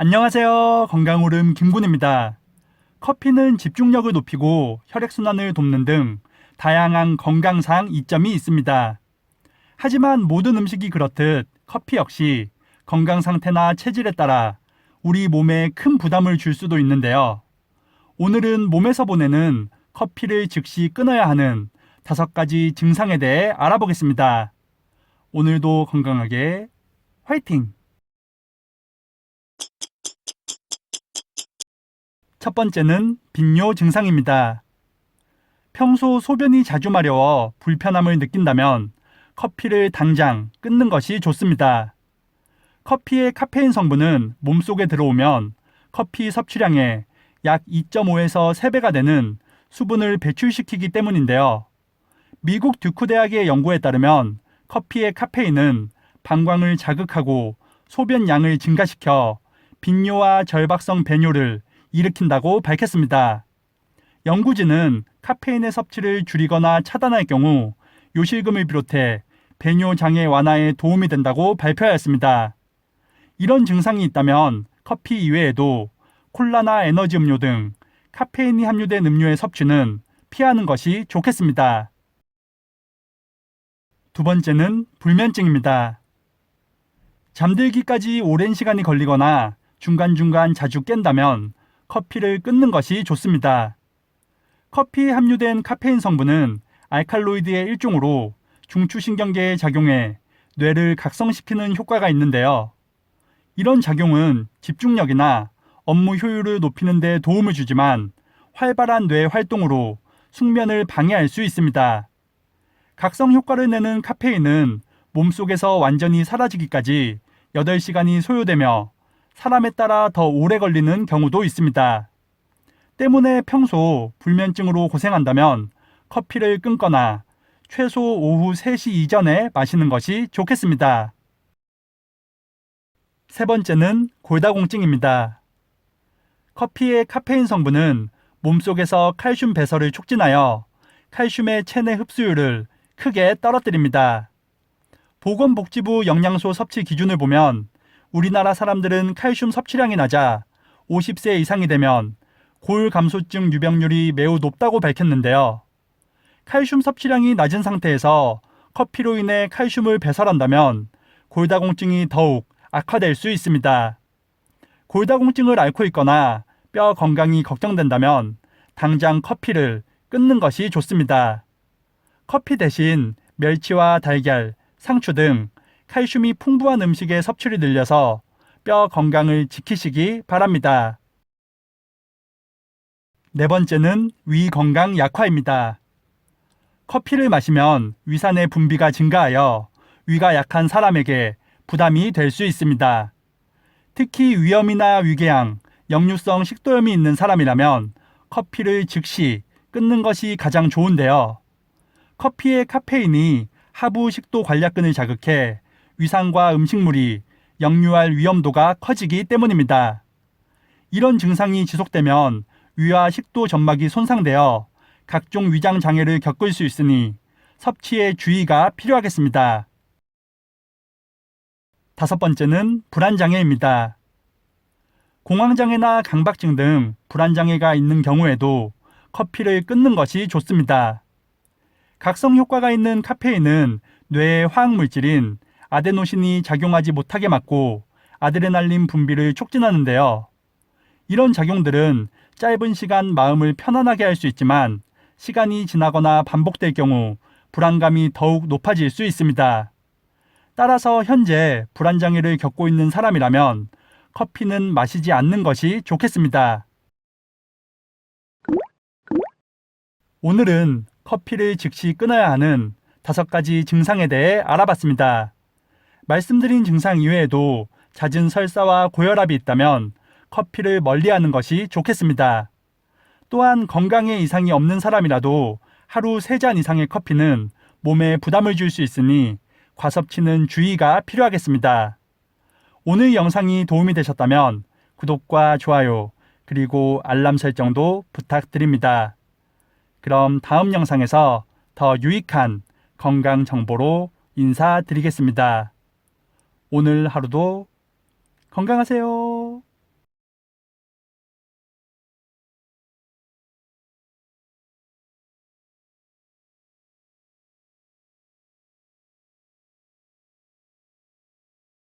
안녕하세요. 건강오름 김군입니다. 커피는 집중력을 높이고 혈액순환을 돕는 등 다양한 건강상 이점이 있습니다. 하지만 모든 음식이 그렇듯 커피 역시 건강 상태나 체질에 따라 우리 몸에 큰 부담을 줄 수도 있는데요. 오늘은 몸에서 보내는 커피를 즉시 끊어야 하는 다섯 가지 증상에 대해 알아보겠습니다. 오늘도 건강하게 화이팅! 첫 번째는 빈뇨 증상입니다. 평소 소변이 자주 마려워 불편함을 느낀다면 커피를 당장 끊는 것이 좋습니다. 커피의 카페인 성분은 몸속에 들어오면 커피 섭취량의 약 2.5에서 3배가 되는 수분을 배출시키기 때문인데요. 미국 듀크 대학의 연구에 따르면 커피의 카페인은 방광을 자극하고 소변 양을 증가시켜 빈뇨와 절박성 배뇨를 일으킨다고 밝혔습니다. 연구진은 카페인의 섭취를 줄이거나 차단할 경우 요실금을 비롯해 배뇨 장애 완화에 도움이 된다고 발표하였습니다. 이런 증상이 있다면 커피 이외에도 콜라나 에너지 음료 등 카페인이 함유된 음료의 섭취는 피하는 것이 좋겠습니다. 두 번째는 불면증입니다. 잠들기까지 오랜 시간이 걸리거나 중간중간 자주 깬다면 커피를 끊는 것이 좋습니다. 커피에 함유된 카페인 성분은 알칼로이드의 일종으로 중추신경계에 작용해 뇌를 각성시키는 효과가 있는데요. 이런 작용은 집중력이나 업무 효율을 높이는 데 도움을 주지만 활발한 뇌 활동으로 숙면을 방해할 수 있습니다. 각성 효과를 내는 카페인은 몸속에서 완전히 사라지기까지 8시간이 소요되며 사람에 따라 더 오래 걸리는 경우도 있습니다. 때문에 평소 불면증으로 고생한다면 커피를 끊거나 최소 오후 3시 이전에 마시는 것이 좋겠습니다. 세 번째는 골다공증입니다. 커피의 카페인 성분은 몸속에서 칼슘 배설을 촉진하여 칼슘의 체내 흡수율을 크게 떨어뜨립니다. 보건복지부 영양소 섭취 기준을 보면 우리나라 사람들은 칼슘 섭취량이 낮아 50세 이상이 되면 골 감소증 유병률이 매우 높다고 밝혔는데요. 칼슘 섭취량이 낮은 상태에서 커피로 인해 칼슘을 배설한다면 골다공증이 더욱 악화될 수 있습니다. 골다공증을 앓고 있거나 뼈 건강이 걱정된다면 당장 커피를 끊는 것이 좋습니다. 커피 대신 멸치와 달걀, 상추 등 칼슘이 풍부한 음식의 섭취를 늘려서 뼈 건강을 지키시기 바랍니다. 네 번째는 위 건강 약화입니다. 커피를 마시면 위산의 분비가 증가하여 위가 약한 사람에게 부담이 될 수 있습니다. 특히 위염이나 위궤양, 역류성 식도염이 있는 사람이라면 커피를 즉시 끊는 것이 가장 좋은데요. 커피의 카페인이 하부 식도 관략근을 자극해 위산과 음식물이 역류할 위험도가 커지기 때문입니다. 이런 증상이 지속되면 위와 식도 점막이 손상되어 각종 위장 장애를 겪을 수 있으니 섭취에 주의가 필요하겠습니다. 다섯 번째는 불안장애입니다. 공황장애나 강박증 등 불안장애가 있는 경우에도 커피를 끊는 것이 좋습니다. 각성 효과가 있는 카페인은 뇌의 화학 물질인 아데노신이 작용하지 못하게 막고 아드레날린 분비를 촉진하는데요. 이런 작용들은 짧은 시간 마음을 편안하게 할 수 있지만 시간이 지나거나 반복될 경우 불안감이 더욱 높아질 수 있습니다. 따라서 현재 불안장애를 겪고 있는 사람이라면 커피는 마시지 않는 것이 좋겠습니다. 오늘은 커피를 즉시 끊어야 하는 다섯 가지 증상에 대해 알아봤습니다. 말씀드린 증상 이외에도 잦은 설사와 고혈압이 있다면 커피를 멀리하는 것이 좋겠습니다. 또한 건강에 이상이 없는 사람이라도 하루 3잔 이상의 커피는 몸에 부담을 줄 수 있으니 과섭취는 주의가 필요하겠습니다. 오늘 영상이 도움이 되셨다면 구독과 좋아요 그리고 알람 설정도 부탁드립니다. 그럼 다음 영상에서 더 유익한 건강 정보로 인사드리겠습니다. 오늘 하루도 건강하세요.